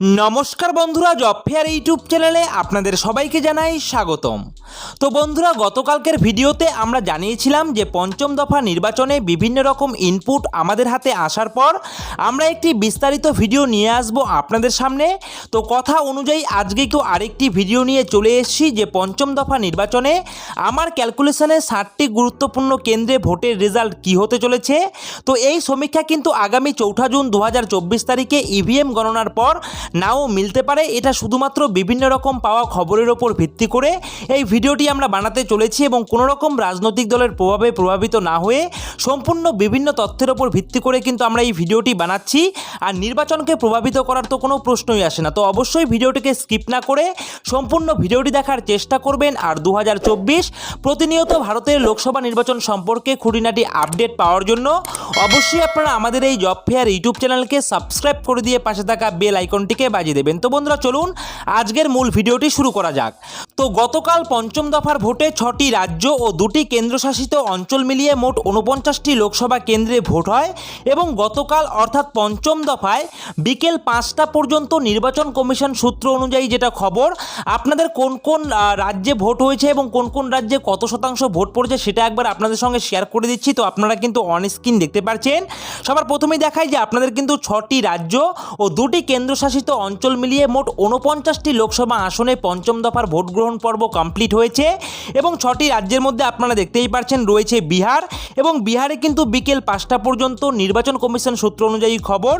নমস্কার বন্ধুরা, job fair YouTube চ্যানেলে আপনাদের সবাইকে জানাই স্বাগতম। তো বন্ধুরা, গতকালকের ভিডিওতে আমরা জানিয়েছিলাম যে পঞ্চম দফা নির্বাচনে বিভিন্ন রকম ইনপুট আমাদের হাতে আসার পর আমরা একটি বিস্তারিত ভিডিও নিয়ে আসব আপনাদের সামনে। তো কথা অনুযায়ী আজকে কেউ আরেকটি ভিডিও নিয়ে চলে এসেছি যে পঞ্চম দফা নির্বাচনে আমার ক্যালকুলেশনে ষাটটি গুরুত্বপূর্ণ কেন্দ্রে ভোটের রেজাল্ট কি হতে চলেছে? তো এই সমীক্ষা কিন্তু আগামী চৌঠা জুন দু হাজার চব্বিশ তারিখে ইভিএম গণনার পর নাও মিলতে পারে। এটা শুধুমাত্র বিভিন্ন রকম পাওয়া খবরের ওপর ভিত্তি করে এই ভিডিওটি আমরা বানাতে চলেছি এবং কোনো রকম রাজনৈতিক দলের প্রভাবে প্রভাবিত না হয়ে সম্পূর্ণ বিভিন্ন তথ্যের ওপর ভিত্তি করে কিন্তু আমরা এই ভিডিওটি বানাচ্ছি। আর নির্বাচনকে প্রভাবিত করার তো কোনো প্রশ্নই আসে না। তো অবশ্যই ভিডিওটিকে স্কিপ না করে সম্পূর্ণ ভিডিওটি দেখার চেষ্টা করবেন। আর দু হাজার চব্বিশ প্রতিনিয়ত ভারতের লোকসভা নির্বাচন সম্পর্কে খুঁটিনাটি আপডেট পাওয়ার জন্য অবশ্যই আপনারা আমাদের এই জব ফেয়ার ইউটিউব চ্যানেলকে সাবস্ক্রাইব করে দিয়ে পাশে থাকা বেল আইকনটিকে বাজিয়ে দেবেন? তো বন্ধুরা, চলুন আজকের মূল ভিডিওটি শুরু করা যাক। তো গতকাল পঞ্চম দফার ভোটে ছটি রাজ্য ও দুটি কেন্দ্রশাসিত অঞ্চল মিলিয়ে মোট উনপঞ্চাশটি লোকসভা কেন্দ্রে ভোট হয় এবং গতকাল, অর্থাৎ পঞ্চম দফায় বিকেল পাঁচটা পর্যন্ত নির্বাচন কমিশন সূত্র অনুযায়ী যেটা খবর, আপনাদের কোন কোন রাজ্যে ভোট হয়েছে এবং কোন কোন রাজ্যে কত শতাংশ ভোট পড়েছে সেটা একবার আপনাদের সঙ্গে শেয়ার করে দিচ্ছি। তো আপনারা কিন্তু অন স্ক্রিন দেখতে পাচ্ছেন সবার প্রথমেই দেখায় যে আপনাদের কিন্তু ছটি রাজ্য ও দুটি কেন্দ্রশাসিত অঞ্চল মিলিয়ে মোট উনপঞ্চাশটি লোকসভা আসনে পঞ্চম দফার ভোট গ্রহণ পর্ব কমপ্লিট হয়েছে এবং ছটি রাজ্যের মধ্যে আপনারা দেখতেই পাচ্ছেন রয়েছে বিহার এবং বিহারে কিন্তু বিকেল পাঁচটা পর্যন্ত নির্বাচন কমিশন সূত্র অনুযায়ী খবর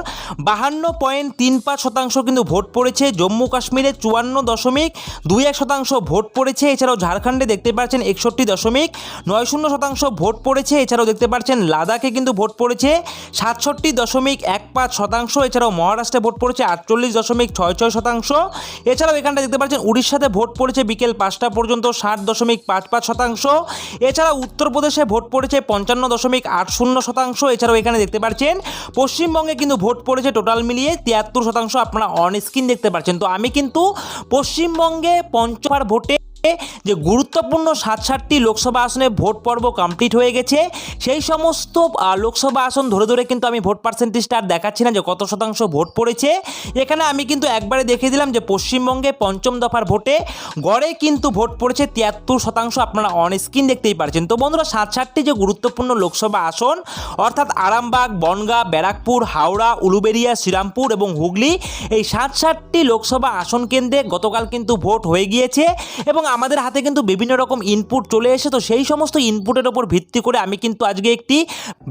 বাহান্ন পয়েন্ট তিন পাঁচ শতাংশ কিন্তু ভোট পড়েছে। জম্মু কাশ্মীরে চুয়ান্ন দশমিক দুই এক শতাংশ ভোট পড়েছে। এছাড়াও ঝাড়খণ্ডে দেখতে পাচ্ছেন একষট্টি দশমিক নয় শূন্য শতাংশ ভোট পড়েছে। এছাড়াও দেখতে পাচ্ছেন লাদাখে কিন্তু ভোট পড়েছে সাতষট্টি দশমিক এক পাঁচ শতাংশ। এছাড়াও মহারাষ্ট্রে ভোট পড়েছে আটচল্লিশ দশমিক ছয় ছয় শতাংশ। এছাড়াও এখানটা দেখতে পাচ্ছেন উড়িষ্যাতে ভোট পড়েছে বিকেল পাঁচটা পর্যন্ত ষাট দশমিক পাঁচ পাঁচ শতাংশ। এছাড়াও উত্তরপ্রদেশে ভোট পড়েছে পঞ্চান্ন দশমিক আট শূন্য শতাংশ। এছাড়াও এখানে দেখতে পাচ্ছেন পশ্চিমবঙ্গে কিন্তু ভোট পড়েছে টোটাল মিলিয়ে তিয়াত্তর শতাংশ। আপনারা অন স্ক্রিন দেখতে পাচ্ছেন। তো আমি কিন্তু পশ্চিমবঙ্গে পঞ্চবার ভোটে যে গুরুত্বপূর্ণ সাত সাতটি লোকসভা আসনে ভোট পর্ব কমপ্লিট হয়ে গেছে, সেই সমস্ত লোকসভা আসন ধরে ধরে কিন্তু আমি ভোট পার্সেন্টেজটা আর দেখাচ্ছি না যে কত শতাংশ ভোট পড়েছে। এখানে আমি কিন্তু একবারে দেখিয়ে দিলাম যে পশ্চিমবঙ্গে পঞ্চম দফার ভোটে গড়ে কিন্তু ভোট পড়েছে তিয়াত্তর শতাংশ আপনারা অন স্ক্রিন দেখতেই পারছেন। তো বন্ধুরা সাত সাতটি যে গুরুত্বপূর্ণ লোকসভা আসন, অর্থাৎ আরামবাগ, বনগাঁ, ব্যারাকপুর, হাওড়া উলুবেড়িয়া শ্রীরামপুর এবং হুগলি, এই সাত সাতটি লোকসভা আসন কেন্দ্রে গতকাল কিন্তু ভোট হয়ে গিয়েছে এবং আমাদের হাতে কিন্তু বিভিন্ন রকম ইনপুট চলে এসে তো সেই সমস্ত ইনপুটের ওপর ভিত্তি করে আমি কিন্তু আজকে একটি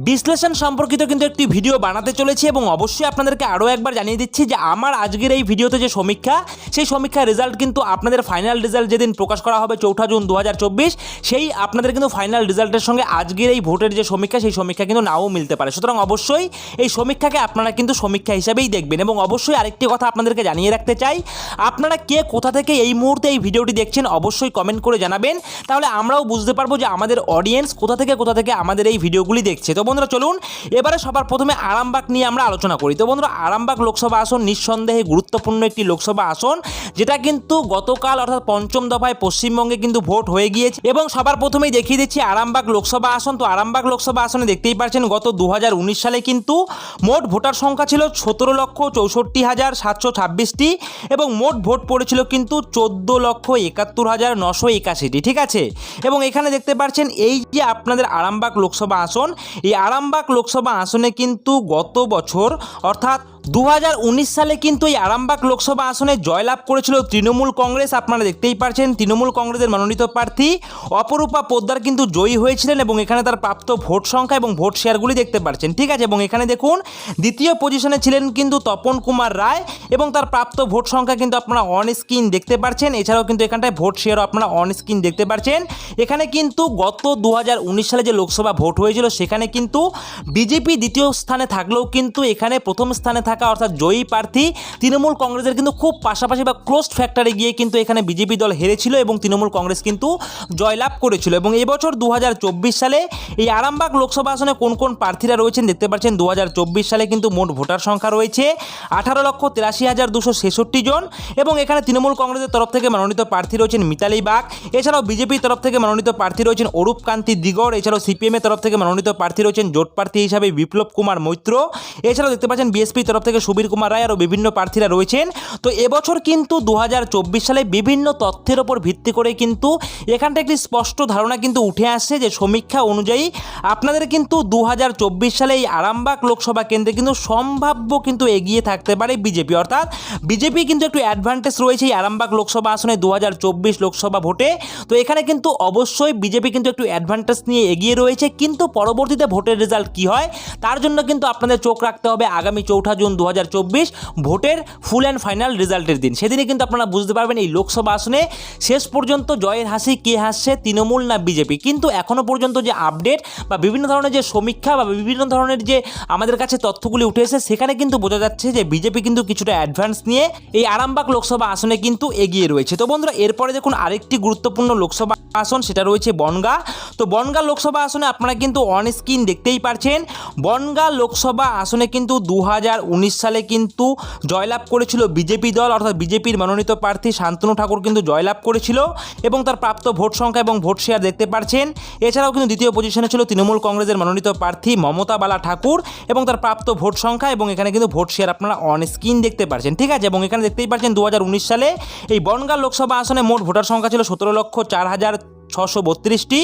বিশ্লেষণ সম্পর্কিত কিন্তু একটি ভিডিও বানাতে চলেছি এবং অবশ্যই আপনাদেরকে আরও একবার জানিয়ে দিচ্ছি যে আমার আজকের এই ভিডিওতে যে সমীক্ষা, সেই সমীক্ষার রেজাল্ট কিন্তু আপনাদের ফাইনাল রেজাল্ট যেদিন প্রকাশ করা হবে চৌঠা জুন দু হাজার চব্বিশ, সেই আপনাদের কিন্তু ফাইনাল রেজাল্টের সঙ্গে আজকের এই ভোটের যে সমীক্ষা, সেই সমীক্ষা কিন্তু নাও মিলতে পারে। সুতরাং অবশ্যই এই সমীক্ষাকে আপনারা কিন্তু সমীক্ষা হিসাবেই দেখবেন এবং অবশ্যই আরেকটি কথা আপনাদেরকে জানিয়ে রাখতে চাই, আপনারা কে কোথা থেকে এই মুহূর্তে এই ভিডিওটি দেখছেন অবশ্যই কমেন্ট করে জানাবেন। তাহলে আমরাও বুঝতে পারব যে আমাদের অডিয়েন্স কোথা থেকে কোথা থেকে আমাদের এই ভিডিওগুলি দেখছে। তো বন্ধুরা, চলুন, এবারে সবার প্রথমে আরামবাগ নিয়ে আমরা আলোচনা করি। তো বন্ধুরা, আরামবাগ লোকসভা আসন নিঃসন্দেহে গুরুত্বপূর্ণ একটি লোকসভা আসন, যেটা কিন্তু গতকাল অর্থাৎ পঞ্চম দফায় পশ্চিমবঙ্গে কিন্তু ভোট হয়ে গিয়েছে এবং সবার প্রথমেই দেখিয়ে দিচ্ছি আরামবাগ লোকসভা আসন। তো আরামবাগ লোকসভা আসনে দেখতেই পাচ্ছেন, গত দু হাজার উনিশ সালে কিন্তু মোট ভোটার সংখ্যা ছিল সতেরো লক্ষ চৌষট্টি হাজার সাতশো ছাব্বিশটি এবং মোট ভোট পড়েছিল কিন্তু চোদ্দ লক্ষ একাত্তর হাজার নশো একাশিটি, ঠিক আছে? এবং এখানে দেখতে পাচ্ছেন এই যে আপনাদের আরামবাগ লোকসভা আসন, এই আরামবাগ লোকসভা আসনে কিন্তু গত বছর, অর্থাৎ দু হাজার উনিশ সালে কিন্তু এই আরামবাগ লোকসভা আসনে জয়লাভ করেছিল তৃণমূল কংগ্রেস। আপনারা দেখতেই পারছেন, তৃণমূল কংগ্রেসের মনোনীত প্রার্থী অপরূপা পোদ্দার কিন্তু জয়ী হয়েছিলেন এবং এখানে তার প্রাপ্ত ভোট সংখ্যা এবং ভোট শেয়ারগুলি দেখতে পাচ্ছেন ঠিক আছে, এবং এখানে দেখুন, দ্বিতীয় পজিশনে ছিলেন কিন্তু তপন কুমার রায় এবং তার প্রাপ্ত ভোট সংখ্যা কিন্তু আপনারা অন স্ক্রিন দেখতে পাচ্ছেন এছাড়াও কিন্তু এখানটায় ভোট শেয়ারও আপনারা অন স্ক্রিন দেখতে পাচ্ছেন এখানে কিন্তু গত দু হাজার উনিশ সালে যে লোকসভা ভোট হয়েছিল, সেখানে কিন্তু বিজেপি দ্বিতীয় স্থানে থাকলেও কিন্তু এখানে প্রথম স্থানে থাকা অর্থাৎ জয়ী প্রার্থী তৃণমূল কংগ্রেসের কিন্তু খুব পাশাপাশি বা ক্লোজ ফ্যাক্টরে গিয়ে কিন্তু এখানে বিজেপি দল হেরেছিল এবং তৃণমূল কংগ্রেস কিন্তু জয়লাভ করেছিল। এবং এবছর দু হাজার চব্বিশ সালে এই আরামবাগ লোকসভা আসনে কোন কোন প্রার্থীরা রয়েছেন দেখতে পাচ্ছেন দু হাজার চব্বিশ সালে কিন্তু মোট ভোটার সংখ্যা রয়েছে আঠারো লক্ষ তিরাশি হাজার দুশো ছেষট্টি জন এবং এখানে তৃণমূল কংগ্রেসের তরফ থেকে মনোনীত প্রার্থী রয়েছেন মিতালি বাগ। এছাড়াও বিজেপির তরফ থেকে মনোনীত প্রার্থী রয়েছেন অরূপ কান্তি দিগড়। এছাড়াও সিপিএমের তরফ থেকে মনোনীত প্রার্থী রয়েছেন জোট প্রার্থী হিসাবে বিপ্লব কুমার মৈত্র। এছাড়াও দেখতে পাচ্ছেন বিএসপির তরফ থেকে সুবীর কুমার রায় আরও বিভিন্ন প্রার্থীরা রয়েছেন। তো এবছর কিন্তু দু হাজার চব্বিশ সালে বিভিন্ন তথ্যের ওপর ভিত্তি করে কিন্তু এখানটা একটি স্পষ্ট ধারণা কিন্তু উঠে আসছে যে সমীক্ষা অনুযায়ী আপনাদের কিন্তু দু হাজার চব্বিশ সালে এই আরামবাগ লোকসভা কেন্দ্রে কিন্তু সম্ভাব্য কিন্তু এগিয়ে থাকতে পারে বিজেপি। অর্থাৎ বিজেপি কিন্তু একটু অ্যাডভান্টেজ রয়েছে এই আরামবাগ লোকসভা আসনে দু হাজার চব্বিশ লোকসভা ভোটে। তো এখানে কিন্তু অবশ্যই বিজেপি কিন্তু একটু অ্যাডভান্টেজ নিয়ে এগিয়ে রয়েছে। কিন্তু পরবর্তীতে ভোটের রেজাল্ট কী হয়? তার জন্য কিন্তু আপনাদের চোখ রাখতে হবে। আগামী চৌঠা জুন দু হাজার চব্বিশ ভোটের ফুল অ্যান্ড ফাইনাল রেজাল্টের দিন। সেদিনে কিন্তু আপনারা বুঝতে পারবেন এই লোকসভা আসনে শেষ পর্যন্ত জয়ের হাসি কে হাসছে, তৃণমূল না বিজেপি? কিন্তু এখনও পর্যন্ত যে আপডেট বা বিভিন্ন ধরনের যে সমীক্ষা বা বিভিন্ন ধরনের যে আমাদের কাছে তথ্যগুলি উঠে এসে সেখানে কিন্তু বোঝা যাচ্ছে যে বিজেপি কিন্তু কিছুটা অ্যাডভান্স নিয়ে এই আরামবাগ লোকসভা আসনে কিন্তু এগিয়ে রয়েছে। তো বন্ধুরা, এরপরে দেখুন আরেকটি গুরুত্বপূর্ণ লোকসভা আসন, সেটা রয়েছে বনগা। তো বনগা লোকসভা আসনে আপনারা কিন্তু অন স্ক্রিন দেখতেই পারছেন। বনগা লোকসভা আসনে কিন্তু দু হাজার উনিশ সালে কিন্তু জয়লাভ করেছিল বিজেপি দল, অর্থাৎ বিজেপির মনোনীত প্রার্থী শান্তনু ঠাকুর কিন্তু জয়লাভ করেছিল এবং তার প্রাপ্ত ভোট সংখ্যা এবং ভোট শেয়ার দেখতে পারছেন। এছাড়াও কিন্তু দ্বিতীয় পজিশনে ছিল তৃণমূল কংগ্রেসের মনোনীত প্রার্থী মমতা বালা ঠাকুর এবং তার প্রাপ্ত ভোট সংখ্যা এবং এখানে কিন্তু ভোট শেয়ার আপনারা অন স্ক্রিন দেখতে পারছেন। ঠিক আছে? এবং এখানে দেখতেই পারছেন দু হাজার উনিশ সালে এই বনগা লোকসভা আসনে মোট ভোটার সংখ্যা ছিল সতেরো লক্ষ চার হাজার ছশো বত্রিশটি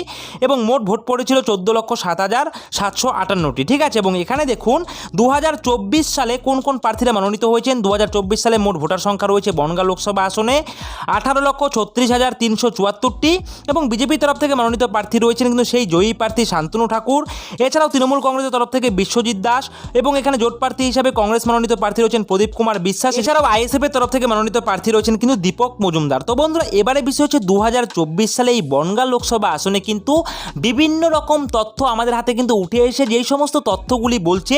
এবং মোট ভোট পড়েছিল চোদ্দ লক্ষ সাত হাজার সাতশো আটান্নটি। ঠিক আছে? এবং এখানে দেখুন দু হাজার চব্বিশ সালে কোন কোন প্রার্থীরা মনোনীত হয়েছেন? দু হাজার চব্বিশ সালে মোট ভোটার সংখ্যা রয়েছে বনগা লোকসভা আসনে আঠারো লক্ষ ছত্রিশ হাজার তিনশো চুয়াত্তরটি এবং বিজেপির তরফ থেকে মনোনীত প্রার্থী রয়েছেন কিন্তু সেই জয়ী প্রার্থী শান্তনু ঠাকুর। এছাড়াও তৃণমূল কংগ্রেসের তরফ থেকে বিশ্বজিৎ দাস এবং এখানে জোট প্রার্থী হিসাবে কংগ্রেস মনোনীত প্রার্থী রয়েছেন প্রদীপ কুমার বিশ্বাস। এছাড়াও আইএসএফ এর তরফ থেকে মনোনীত প্রার্থী রয়েছেন কিন্তু দীপক মজুমদার। তো বন্ধুরা, এবারে বিষয় হচ্ছে দু হাজার চব্বিশ সালে এই বনগা লোকসভা আসনে কিন্তু বিভিন্ন রকম তথ্য আমাদের হাতে কিন্তু উঠে এসে যেই সমস্ত তথ্যগুলি বলছে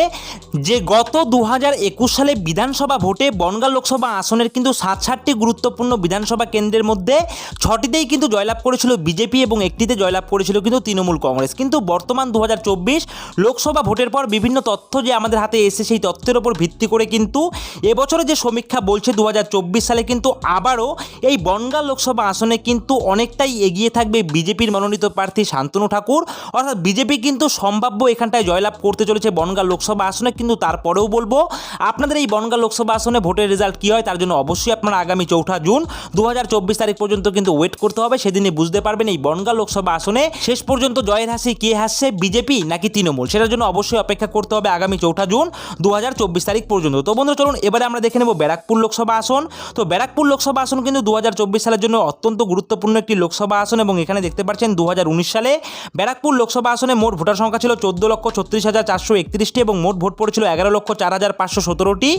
যে গত দু হাজার একুশ সালে বিধানসভা ভোটে বনগা লোকসভা আসনের কিন্তু সাত সাতটি গুরুত্বপূর্ণ বিধানসভা কেন্দ্রের মধ্যে ছটিতেই কিন্তু জয়লাভ করেছিল বিজেপি এবং একটিতে জয়লাভ করেছিল কিন্তু তৃণমূল কংগ্রেস। কিন্তু বর্তমান দু হাজার চব্বিশ লোকসভা ভোটের পর বিভিন্ন তথ্য যে আমাদের হাতে এসে সেই তথ্যের ওপর ভিত্তি করে কিন্তু এবছরে যে সমীক্ষা বলছে দু হাজার চব্বিশ সালে কিন্তু আবারও এই বনগা লোকসভা আসনে কিন্তু অনেকটাই এগিয়ে থাকবে বিজেপির মনোনীত প্রার্থী শান্তনু ঠাকুর। অর্থাৎ বিজেপি কিন্তু সম্ভাব্য এখানটায় জয়লাভ করতে চলেছে বনগা লোকসভা আসনে। কিন্তু তারপরেও বলব, আপনাদের এই বনগা লোকসভা আসনে ভোটের রেজাল্ট কী হয় তার জন্য অবশ্যই আপনারা আগামী চৌঠা জুন দু হাজার চব্বিশ তারিখ পর্যন্ত কিন্তু ওয়েট করতে হবে। সেদিনে বুঝতে পারবেন এই বনগা লোকসভা আসনে শেষ পর্যন্ত জয়ের হাসি কে হাসছে, বিজেপি নাকি তৃণমূল? সেটার জন্য অবশ্যই অপেক্ষা করতে হবে আগামী চৌঠা জুন দু হাজার চব্বিশ তারিখ পর্যন্ত। তো বন্ধু চলুন এবারে আমরা দেখে নেব ব্যারাকপুর লোকসভা আসন। তো ব্যারাকপুর লোকসভা আসন কিন্তু দু হাজার চব্বিশ সালের জন্য অত্যন্ত গুরুত্বপূর্ণ একটি লোকসভা আসন এবং এখানে দেখতে পাচ্ছেন দু হাজার উনিশ সালে ব্যারাকপুর লোকসভা আসনে মোট ভোটার সংখ্যা ছিল চোদ্দ লক্ষ ছত্রিশ হাজার চারশো একত্রিশটি এবং মোট ভোট পড়েছিল এগারো লক্ষ চার হাজার পাঁচশো সতেরোটি।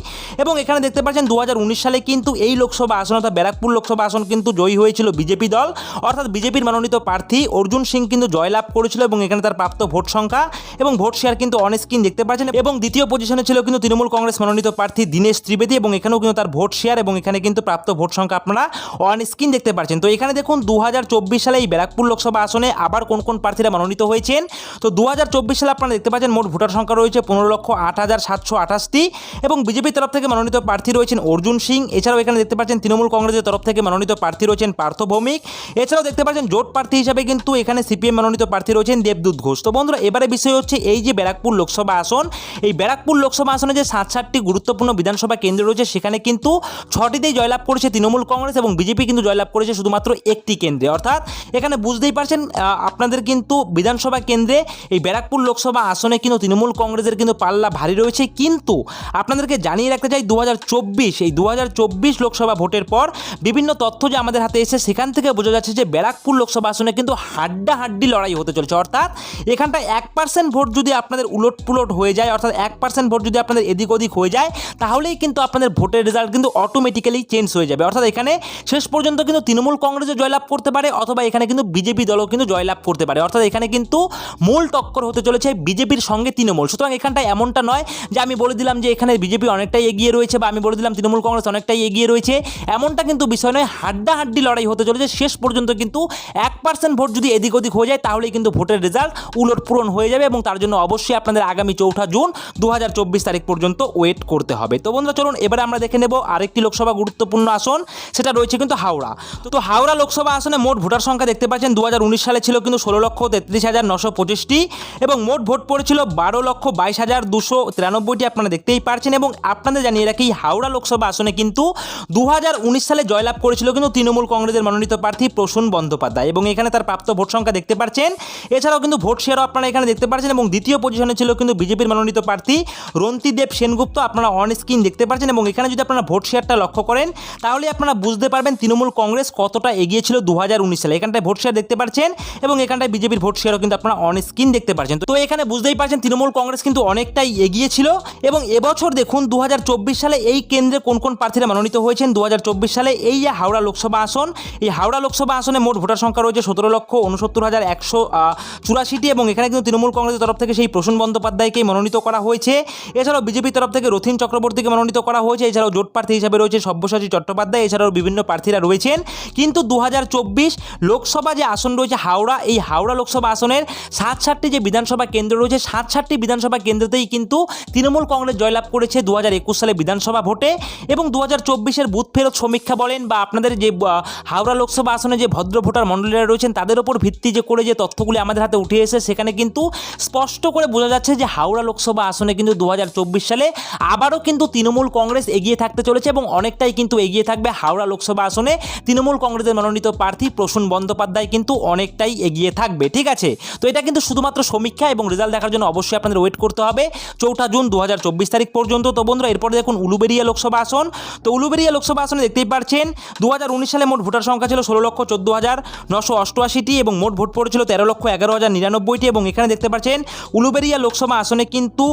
এবং এখানে দেখতে পাচ্ছেন দু হাজার উনিশ সালে কিন্তু এই লোকসভা আসন অর্থাৎ ব্যারাকপুর লোকসভা আসন কিন্তু জয়ী হয়েছিল বিজেপি দল। অর্থাৎ বিজেপির মনোনীত প্রার্থী অর্জুন সিং কিন্তু জয়লাভ করেছিল এবং এখানে তার প্রাপ্ত ভোট সংখ্যা এবং ভোট শেয়ার কিন্তু অন স্ক্রিন দেখতে পাচ্ছেন। এবং দ্বিতীয় পজিশনে ছিল কিন্তু তৃণমূল কংগ্রেস মনোনীত প্রার্থী দীনেশ ত্রিবেদী এবং এখানেও কিন্তু তার ভোট শেয়ার এবং এখানে কিন্তু প্রাপ্ত ভোট সংখ্যা আপনারা অন স্ক্রিন দেখতে পাচ্ছেন। তো এখানে দেখুন দু সালে এই ব্যারাকপুর লোকসভা আসনে আবার কোন কোন প্রার্থীরা মনোনীত হয়েছেন? তো দু হাজার চব্বিশ সালে আপনারা দেখতে পাচ্ছেন মোট ভোটার সংখ্যা রয়েছে পনেরো লক্ষ আট হাজার সাতশো আঠাশটি এবং বিজেপির তরফ থেকে মনোনীত প্রার্থী রয়েছেন অর্জুন সিং। এছাড়াও এখানে দেখতে পাচ্ছেন তৃণমূল কংগ্রেসের তরফ থেকে মনোনীত প্রার্থী রয়েছেন পার্থ ভৌমিক। এছাড়াও দেখতে পাচ্ছেন জোট প্রার্থী হিসাবে কিন্তু এখানে সিপিএম মনোনীত প্রার্থী রয়েছেন দেবদূত ঘোষ। তো বন্ধুরা, এবারে বিষয় হচ্ছে এই যে ব্যারাকপুর লোকসভা আসন, এই ব্যারাকপুর লোকসভা আসনে যে সাত সাতটি গুরুত্বপূর্ণ বিধানসভা কেন্দ্র রয়েছে, সেখানে কিন্তু ছটিতেই জয়লাভ করেছে তৃণমূল কংগ্রেস এবং বিজেপি কিন্তু জয়লাভ করেছে শুধুমাত্র একটি কেন্দ্রে। অর্থাৎ এখানে বুঝতেই পারছেন আপনাদের কিন্তু বিধানসভা কেন্দ্রে এই ব্যারাকপুর লোকসভা আসনে কিন্তু তৃণমূল কংগ্রেসের কিন্তু পাল্লা ভারী রয়েছে। কিন্তু আপনাদেরকে জানিয়ে রাখতে চাই দু হাজার চব্বিশ, এই দু হাজার চব্বিশ লোকসভা ভোটের পর বিভিন্ন তথ্য যে আমাদের হাতে এসে সেখান থেকে বোঝা যাচ্ছে যে ব্যারাকপুর লোকসভা আসনে কিন্তু হাড্ডাহাড্ডি লড়াই হতে চলেছে। অর্থাৎ এখানটা এক পার্সেন্ট ভোট যদি আপনাদের উলট পুলট হয়ে যায়, অর্থাৎ এক পার্সেন্ট ভোট যদি আপনাদের এদিক ওদিক হয়ে যায়, তাহলেই কিন্তু আপনাদের ভোটের রেজাল্ট কিন্তু অটোমেটিক্যালি চেঞ্জ হয়ে যাবে। অর্থাৎ এখানে শেষ পর্যন্ত কিন্তু তৃণমূল কংগ্রেসও জয়লাভ করতে পারে, অথবা এখানে কিন্তু বিজেপি দলও কিন্তু জয়লাভ করতে পারে। অর্থাৎ এখানে কিন্তু মূল টক্কর হতে চলেছে বিজেপির সঙ্গে তৃণমূল। সুতরাং এখানটা এমনটা নয় যে আমি বলে দিলাম যে এখানে বিজেপি অনেকটাই এগিয়ে রয়েছে বা আমি বলে দিলাম তৃণমূল কংগ্রেস অনেকটাই এগিয়ে রয়েছে। এমনটা কিন্তু বিষয় নয়, হাড্ডাহাড্ডি লড়াই হতে চলেছে। শেষ পর্যন্ত কিন্তু এক পার্সেন্ট ভোট যদি এদিক ওদিক হয়ে যায়, তাহলেই কিন্তু ভোটের রেজাল্ট উলট পূরণ হয়ে যাবে এবং তার জন্য অবশ্যই আপনাদের আগামী চৌঠা জুন দু হাজার চব্বিশ তারিখ পর্যন্ত ওয়েট করতে হবে। তো বন্ধুরা, চলুন এবারে আমরা দেখে নেব আরেকটি লোকসভা গুরুত্বপূর্ণ আসন, সেটা রয়েছে কিন্তু হাওড়া। তো হাওড়া লোকসভা আসনে মোট ভোটার সংখ্যা দেখতে পাচ্ছেন দু হাজার উনিশ সালে ছিল কিন্তু ষোলো লক্ষ তেত্রিশ হাজার নশো পঁচিশটি এবং মোট ভোট পড়েছিল বারো লক্ষ বাইশ হাজার দুশো তিরানব্বইটি। আপনারা দেখতেই পারছেন এবং আপনাদের জানিয়ে রাখি, হাওড়া লোকসভা আসনে কিন্তু দু হাজার উনিশ সালে জয়লাভ করেছিল কিন্তু তৃণমূল কংগ্রেসের মনোনীত প্রার্থী প্রসূন বন্দ্যোপাধ্যায় এবং এখানে তার প্রাপ্ত ভোট সংখ্যা দেখতে পাচ্ছেন এছাড়াও কিন্তু ভোট শেয়ারও আপনারা এখানে দেখতে পাচ্ছেন এবং দ্বিতীয় পজিশনে ছিল কিন্তু বিজেপির মনোনীত প্রার্থী রন্তিদেব সেনগুপ্ত। আপনারা অন স্ক্রিন দেখতে পাচ্ছেন এবং এখানে যদি আপনারা ভোট শেয়ারটা লক্ষ্য করেন, তাহলে আপনারা বুঝতে পারবেন তৃণমূল কংগ্রেস কতটা এগিয়ে ছিল দু হাজার উনিশ সালে। এখানটায় ভোট শেয়ার দেখতে পাচ্ছেন এবং এখানটায় বিজেপির ভোট শেয়ারও কিন্তু আপনারা অন স্ক্রিন দেখতে পাচ্ছেন তো এখানে বুঝতেই পারছেন তৃণমূল কংগ্রেস কিন্তু অনেকটাই এগিয়ে ছিল এবং এবছর দেখুন দু হাজার চব্বিশ সালে এই কেন্দ্রে কোন কোন প্রার্থীরা মনোনীত হয়েছেন? দু হাজার চব্বিশ সালে এই যে হাওড়া লোকসভা আসন, এই হাওড়া লোকসভা আসনে মোট ভোটার সংখ্যা রয়েছে সতেরো লক্ষ উনসত্তর হাজার একশো চুরাশিটি এবং এখানে কিন্তু তৃণমূল কংগ্রেসের তরফ থেকে সেই প্রসূন বন্দ্যোপাধ্যায়কে মনোনীত করা হয়েছে। এছাড়াও বিজেপির তরফ থেকে রথিন চক্রবর্তীকে মনোনীত করা হয়েছে। এছাড়াও জোট প্রার্থী হিসাবে রয়েছে সব্যসাচী চট্টোপাধ্যায়। এছাড়াও বিভিন্ন প্রার্থীরা রয়েছেন। কিন্তু দু হাজার চব্বিশ লোকসভা যে আসন রয়েছে হাওড়া, এই হাওড়া লোকসভা আসনের সাত সাতটি যে বিধানসভা কেন্দ্র রয়েছে সাত সাতটি বিধানসভা কেন্দ্রতেই কিন্তু তৃণমূল কংগ্রেস জয়লাভ করেছে দু হাজার একুশ সালে বিধানসভা ভোটে। এবং দু হাজার চব্বিশের বুথ ফেরত সমীক্ষা বলেন বা আপনাদের যে হাওড়া লোকসভা আসনে যে ভদ্র ভোটার মণ্ডলীরা রয়েছেন, তাদের ওপর ভিত্তি যে করে যে তথ্যগুলি আমাদের হাতে উঠে এসে সেখানে কিন্তু স্পষ্ট করে বোঝা যাচ্ছে যে হাওড়া লোকসভা আসনে কিন্তু দু হাজার চব্বিশ সালে আবারও কিন্তু তৃণমূল কংগ্রেস এগিয়ে থাকতে চলেছে এবং অনেকটাই কিন্তু এগিয়ে থাকবে হাওড়া লোকসভা আসনে। তৃণমূল কংগ্রেসের মনোনীত প্রার্থী প্রসূন বন্দ্যোপাধ্যায় কিন্তু অনেকটাই এগিয়ে থাকবে, ঠিক আছে? তো এটা কিন্তু শুধুমাত্র সমীক্ষা এবং রেজাল্ট দেখার জন্য অবশ্যই আপনাদের ওয়েট করতে হবে চৌঠা জুন দু হাজার চব্বিশ তারিখ পর্যন্ত। তো বন্ধুরা, এরপরে দেখুন উলুবেরিয়া লোকসভা আসন। তো উলুবেরিয়া লোকসভা আসনে দেখতেই পাচ্ছেন দু হাজার উনিশ সালে মোট ভোটার সংখ্যা ছিল ষোলো লক্ষ চোদ্দ হাজার নশো অষ্টআশিটি এবং মোট ভোট পড়েছিল তেরো লক্ষ এগারো হাজার নিরানব্বইটি এবং এখানে দেখতে পাচ্ছেন, উলুবেরিয়া লোকসভা আসনে কিন্তু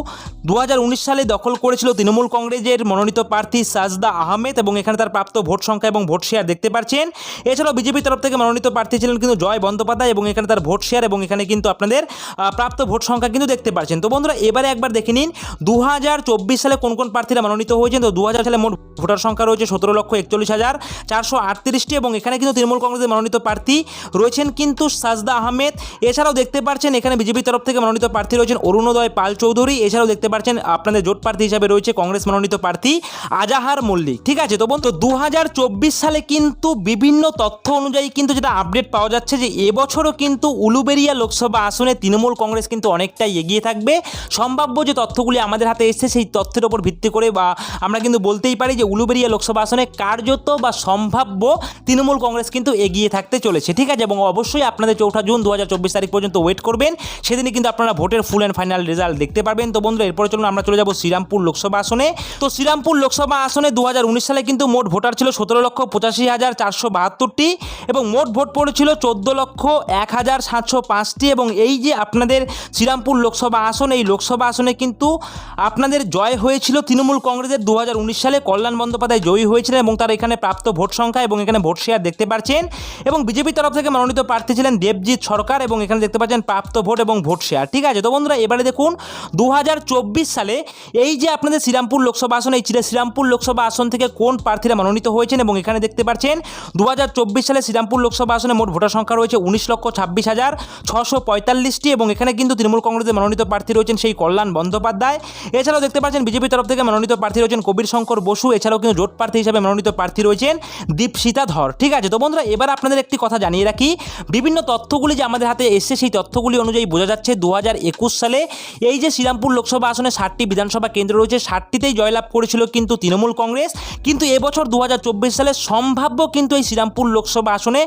দু হাজার উনিশ সালে দখল করেছিল তৃণমূল কংগ্রেসের মনোনীত প্রার্থী সাজদা আহমেদ এবং এখানে তার প্রাপ্ত ভোট সংখ্যা এবং ভোট শেয়ার দেখতে পাচ্ছেন। এছাড়াও বিজেপির তরফ থেকে মনোনীত প্রার্থী ছিলেন কিন্তু জয় বন্দ্যোপাধ্যায় এবং এখানে তার ভোট শেয়ার এবং এখানে কিন্তু আপনাদের প্রাপ্ত ভোট সংখ্যা কিন্তু দেখতে পাচ্ছেন। তো বন্ধুরা, এবারে একবার দেখে নিন দু হাজার চব্বিশ সালে কোন কোন প্রার্থীরা মনোনীত হয়েছেন? তো দু সালে মোট ভোটার সংখ্যা রয়েছে সতেরো লক্ষ একচল্লিশ হাজার চারশো আটত্রিশটি এবং এখানে কিন্তু তৃণমূল কংগ্রেসের মনোনীত প্রার্থী রয়েছেন কিন্তু সাজদা আহমেদ। এছাড়াও দেখতে পাচ্ছেন, এখানে বিজেপির তরফ থেকে মনোনীত প্রার্থী রয়েছেন অরুণোদয় পাল চৌধুরী। এছাড়াও দেখতে পাচ্ছেন, আপনাদের জোট প্রার্থী হিসাবে রয়েছে কংগ্রেস মনোনীত প্রার্থী আজাহার মল্লিক। ঠিক আছে, তো বন্ধু দু হাজার চব্বিশ সালে কিন্তু বিভিন্ন তথ্য অনুযায়ী কিন্তু যেটা আপডেট পাওয়া যাচ্ছে যে এবছরও কিন্তু উলুবেরিয়া লোকসভা আসনে তৃণমূল কংগ্রেস কিন্তু অনেকটাই এগিয়ে থাকবে। সম্ভাব্য যে তথ্যগুলি আমাদের হাতে এসছে, সেই তথ্যের ওপর ভিত্তি করে বা আমরা কিন্তু বলতেই পারি যে উলুবেরিয়া লোকসভা আসনে কার্যত বা সম্ভাব্য তৃণমূল কংগ্রেস কিন্তু এগিয়ে থাকতে চলেছে। ঠিক আছে এবং অবশ্যই আপনাদের চৌঠা জুন দু হাজার চব্বিশ তারিখ পর্যন্ত ওয়েট করবেন। সেদিনই কিন্তু আপনারা ভোটের ফুল অ্যান্ড ফাইনাল রেজাল্ট দেখতে পারবেন। তো বন্ধুরা, এরপরে চলুন আমরা চলে যাব শ্রীরামপুর লোকসভা আসনে। তো শ্রীরামপুর লোকসভা আসনে দু হাজার উনিশ সালে কিন্তু মোট ভোটার ছিল সতেরো লক্ষ পঁচাশি হাজার চারশো বাহাত্তরটি এবং মোট ভোট পড়েছিল চোদ্দ লক্ষ এক হাজার সাতশো পাঁচটি এবং এই যে আপনাদের শ্রীরামপুর লোকসভা আসন, এই লোকসভা আসনে কিন্তু আপনাদের জয় হয়েছিল তৃণমূল কংগ্রেসের দু হাজার উনিশ সালে। কল্যাণ বন্দ্যোপাধ্যায় জয়ী হয়েছিলেন এবং তার এখানে প্রাপ্ত ভোট সংখ্যা এবং এখানে ভোট শেয়ার দেখতে পাচ্ছেন এবং বিজেপির তরফ থেকে মনোনীত প্রার্থী ছিলেন দেবজিৎ সরকার এবং এখানে দেখতে পাচ্ছেন প্রাপ্ত ভোট এবং ভোট শেয়ার। ঠিক আছে, তো বন্ধুরা, এবারে দেখুন দু হাজার চব্বিশ সালে এই যে আপনাদের শ্রীরামপুর লোকসভা আসন, এই শ্রীরামপুর লোকসভা আসন থেকে কোন প্রার্থীরা মনোনীত হয়েছেন এবং এখানে দেখতে পাচ্ছেন দু হাজার চব্বিশ সালে শ্রীরামপুর লোকসভা আসনে মোট ভোটার সংখ্যা রয়েছে উনিশ লক্ষ ছাব্বিশ হাজার ছশো পঁয়তাল্লিশটি এবং এখানে কিন্তু তৃণমূল কংগ্রেসের মনোনীত প্রার্থী রয়েছেন সেই কল্যাণ বন্দ্যোপাধ্যায়। এছাড়াও দেখতে পাচ্ছেন বিজেপির তরফ থেকে মনোনীত প্রার্থী রয়েছেন কবির শঙ্কর বসু, এছাড়াও কিন্তু জোট প্রার্থী হিসেবে মনোনীত প্রার্থী রয়েছেন দীপশিতা ধর। ঠিক আছে, তো বন্ধুরা, এবার আপনাদের একটি কথা জানিয়ে রাখি। বিভিন্ন তথ্যগুলি যে আমাদের হাতে এসছে, সেই তথ্যগুলি অনুযায়ী বোঝা যাচ্ছে দু হাজার একুশ সালে এই যে শ্রীরামপুর লোকসভা আসনে ষাটটি বিধানসভা কেন্দ্র রয়েছে, ষাটটিতেই জয়লাভ করেছিল কিন্তু তৃণমূল কংগ্রেস। কিন্তু এবছর দু হাজার চব্বিশ সালে সম্ভাব্য কিন্তু এই শ্রীরামপুর লোকসভা আসনে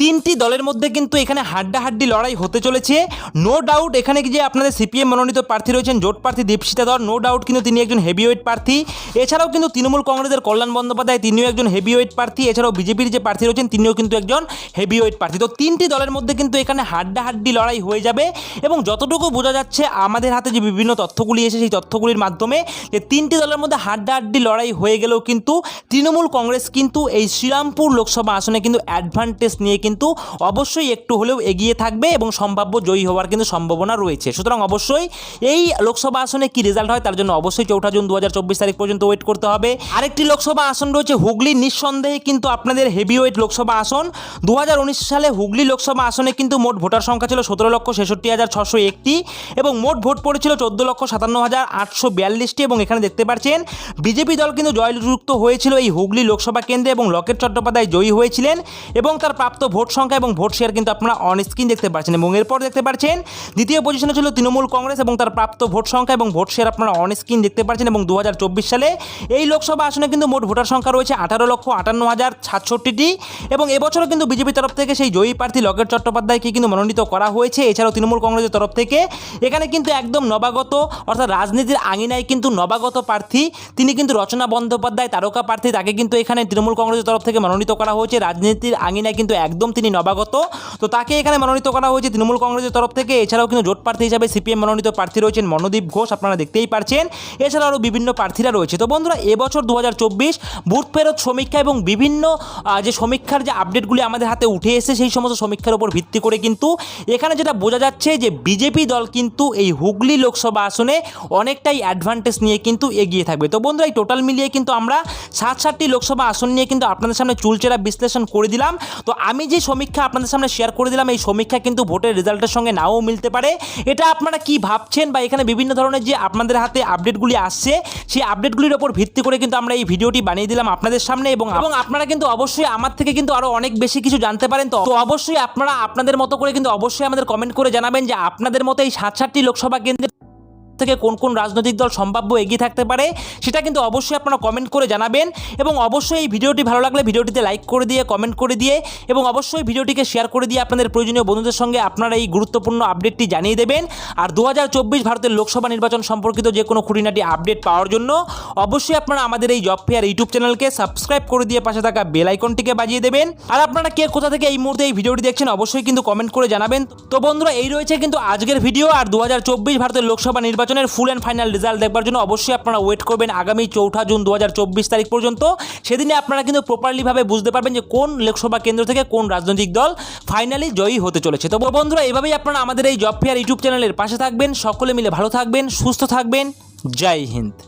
তিনটি দলের মধ্যে কিন্তু এখানে হাড্ডাহাড্ডি লড়াই হতে চলেছে। নো ডাউট এখানে যে আপনাদের সিপিএম মনোনীত প্রার্থী রয়েছেন জোট প্রার্থী দীপশিতা ধর। নো ডাউট কিন্তু তিনি একজন হেভিওয়েট প্রার্থী। এছাড়াও কিন্তু তৃণমূল কংগ্রেসের কল্যাণ বন্দ্যোপাধ্যায় তিনিও একজন হেভিওয়েট প্রার্থী। এছাড়াও বিজেপির যে প্রার্থী রয়েছেন, তিনিও কিন্তু একজন হেভিওয়েট প্রার্থী। তো তিনটি দলের মধ্যে কিন্তু এখানে হাড্ডাহাড্ডি লড়াই হয়ে যাবে এবং যতটুকু বোঝা যাচ্ছে, আমাদের হাতে যে বিভিন্ন তথ্যগুলি এসে সেই তথ্যগুলির মাধ্যমে যে তিনটি দলের মধ্যে হাড্ডাহাড্ডি লড়াই হয়ে গেলেও কিন্তু তৃণমূল কংগ্রেস কিন্তু এই শ্রীরামপুর লোকসভা আসনে কিন্তু অ্যাডভান্টেজ নিয়ে কিন্তু কিন্তু অবশ্যই একটু হলেও এগিয়ে থাকবে এবং সম্ভাব্য জয়ী হওয়ার কিন্তু সম্ভাবনা রয়েছে। সুতরাং অবশ্যই এই লোকসভা আসনে কি রেজাল্ট হয় তার জন্য অবশ্যই চৌঠা জুন দু হাজার চব্বিশ তারিখ পর্যন্ত ওয়েট করতে হবে। আরেকটি লোকসভা আসন রয়েছে হুগলি নিঃসন্দেহে কিন্তু আপনাদের হেভি ওয়েট লোকসভা আসন। দু হাজার উনিশ সালে হুগলি লোকসভা আসনে কিন্তু মোট ভোটার সংখ্যা ছিল সতেরো লক্ষ ছেষট্টি হাজার ছশো একটি এবং মোট ভোট পড়েছিল চোদ্দ লক্ষ সাতান্ন হাজার আটশো বিয়াল্লিশটি এবং এখানে দেখতে পাচ্ছেন বিজেপি দল কিন্তু জয়যুক্ত হয়েছিল এই হুগলি লোকসভা কেন্দ্রে এবং লকেট চট্টোপাধ্যায় জয়ী হয়েছিলেন এবং তার প্রাপ্ত ভোট সংখ্যা এবং ভোট শেয়ার কিন্তু আপনারা অন স্ক্রিন দেখতে পাচ্ছেন এবং এরপর দেখতে পাচ্ছেন, দ্বিতীয় পজিশনে ছিল তৃণমূল কংগ্রেস এবং তার প্রাপ্ত ভোট সংখ্যা এবং ভোট শেয়ার আপনারা অন স্ক্রিন দেখতে পাচ্ছেন এবং দু হাজার চব্বিশ সালে এই লোকসভা আসনে কিন্তু মোট ভোটার সংখ্যা রয়েছে আঠারো লক্ষ আটান্ন হাজার সাতষট্টিটি এবং এবছরও কিন্তু বিজেপির তরফ থেকে সেই জয়ী প্রার্থী লকেট চট্টোপাধ্যায়কে কিন্তু মনোনীত করা হয়েছে। এছাড়াও তৃণমূল কংগ্রেসের তরফ থেকে এখানে কিন্তু একদম নবাগত অর্থাৎ রাজনীতির আঙিনায় কিন্তু নবাগত প্রার্থী, তিনি কিন্তু রচনা বন্দ্যোপাধ্যায়, তারকা প্রার্থী, তাকে কিন্তু এখানে তৃণমূল কংগ্রেসের তরফ থেকে মনোনীত করা হয়েছে। রাজনীতির আঙিনায় কিন্তু একদম তিনি নবাগত। তো তাকে এখানে মনোনীত করা হয়েছে তৃণমূল কংগ্রেসের তরফ থেকে। এছাড়াও কিন্তু জোট প্রার্থী হিসাবে সিপিএম মনোনীত প্রার্থী রয়েছেন মনোদীপ ঘোষ, আপনারা দেখতেই পারছেন। এছাড়া আরও বিভিন্ন প্রার্থীরা রয়েছে। তো বন্ধুরা, এবছর দু হাজার চব্বিশ বুথ ফেরত সমীক্ষা এবং বিভিন্ন যে সমীক্ষার যে আপডেটগুলি আমাদের হাতে উঠে এসে সেই সমস্ত সমীক্ষার উপর ভিত্তি করে কিন্তু এখানে যেটা বোঝা যাচ্ছে যে বিজেপি দল কিন্তু এই হুগলি লোকসভা আসনে অনেকটাই অ্যাডভান্টেজ নিয়ে কিন্তু এগিয়ে থাকবে। তো বন্ধুরা, এই টোটাল মিলিয়ে কিন্তু আমরা সাত সাতটি লোকসভা আসন নিয়ে কিন্তু আপনাদের সামনে চুলচেরা বিশ্লেষণ করে দিলাম। তো আমি যে সমীক্ষা আপনাদের সামনে শেয়ার করে দিলাম, এই সমীক্ষা কিন্তু ভোটের রেজাল্টের সঙ্গে নাও মিলতে পারে। এটা আপনারা কি ভাবছেন বা এখানে বিভিন্ন ধরনের যে আপনাদের হাতে আপডেটগুলি আসছে, সেই আপডেটগুলির ওপর ভিত্তি করে কিন্তু আমরা এই ভিডিওটি বানিয়ে দিলাম আপনাদের সামনে এবং এবং আপনারা কিন্তু অবশ্যই আমার থেকে কিন্তু আরও অনেক বেশি কিছু জানতে পারেন। তো অবশ্যই আপনারা আপনাদের মতো করে কিন্তু অবশ্যই আমাদের কমেন্ট করে জানাবেন যে আপনাদের মতো এই সাত সাতটি লোকসভা কেন্দ্রে থেকে কোন কোন রাজনৈতিক দল সম্ভাব্য এগিয়ে থাকতে পারে সেটা কিন্তু অবশ্যই আপনারা কমেন্ট করে জানাবেন এবং অবশ্যই এই ভিডিওটি ভালো লাগলে ভিডিওটিতে লাইক করে দিয়ে কমেন্ট করে দিয়ে এবং অবশ্যই ভিডিওটিকে শেয়ার করে দিয়ে আপনাদের প্রয়োজনীয় বন্ধুদের সঙ্গে আপনারা এই গুরুত্বপূর্ণ আপডেটটি জানিয়ে দেবেন। আর দু হাজার চব্বিশ ভারতের লোকসভা নির্বাচন সম্পর্কিত যে কোনো খুঁটিনাটি আপডেট পাওয়ার জন্য অবশ্যই আপনারা আমাদের এই জব ফেয়ার ইউটিউব চ্যানেলকে সাবস্ক্রাইব করে দিয়ে পাশে থাকা বেল আইকনটিকে বাজিয়ে দেবেন। আর আপনারা কে কোথা থেকে এই মুহূর্তে এই ভিডিওটি দেখছেন অবশ্যই কিন্তু কমেন্ট করে জানাবেন। তো বন্ধুরা, এই রয়েছে কিন্তু আজকের ভিডিও আর দু হাজার চব্বিশ ভারতের লোকসভা নির্বাচনের ফুল অ্যান্ড ফাইনাল রেজাল্ট দেখবার জন্য অবশ্যই আপনারা ওয়েট করবেন আগামী চৌঠা জুন দু হাজার চব্বিশ তারিখ পর্যন্ত। সেদিনে আপনারা কিন্তু প্রপারলিভাবে বুঝতে পারবেন যে কোন লোকসভা কেন্দ্র থেকে কোন রাজনৈতিক দল ফাইনালি জয়ী হতে চলেছে। তো বন্ধুরা, এভাবেই আপনারা আমাদের এই জব ফেয়ার ইউটিউব চ্যানেলের পাশে থাকবেন। সকলে মিলে ভালো থাকবেন, সুস্থ থাকবেন। জয় হিন্দ।